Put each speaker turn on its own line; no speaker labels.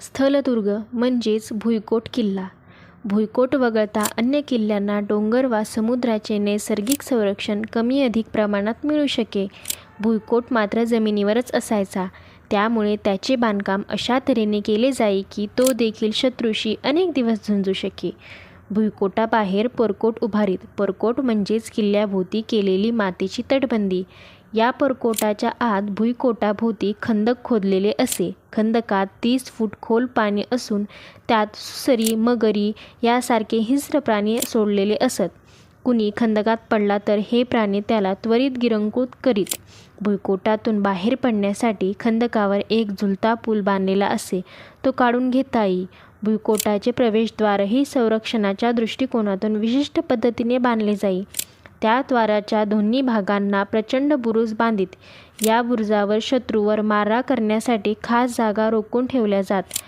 स्थलदुर्ग म्हणजेच भुईकोट किल्ला. भुईकोट वगळता अन्य किल्ल्यांना डोंगर वा समुद्राचे नैसर्गिक संरक्षण कमी अधिक प्रमाणात मिळू शके. भुईकोट मात्र जमिनीवरच असायचा. त्यामुळे त्याचे बांधकाम अशा तऱ्हेने केले जाई की तो देखील शत्रूशी अनेक दिवस झुंजू शके. भुईकोटाबाहेर परकोट उभारीत. परकोट म्हणजेच किल्ल्याभोवती केलेली मातीची तटबंदी. या परकोटाच्या आत भुईकोटाभोवती खंदक खोदलेले असे. खंदकात तीस फूट खोल पाणी असून त्यात सुसरी, मगरी यासारखे हिंस्र प्राणी सोडलेले असत. कुणी खंदकात पडला तर हे प्राणी त्याला त्वरित गिरंकृत करीत. भुईकोटातून बाहेर पडण्यासाठी खंदकावर एक झुलता पूल बांधलेला असे, तो काढून घेता येई. भुईकोटाचे प्रवेशद्वारही संरक्षणाच्या दृष्टिकोनातून विशिष्ट पद्धतीने बांधले जाई. त्या द्वाराच्या दोन्ही भागांना प्रचंड बुरुज बांधीत. या बुरुजावर शत्रूवर मारा करण्यासाठी खास जागा रोखून ठेवल्या जात.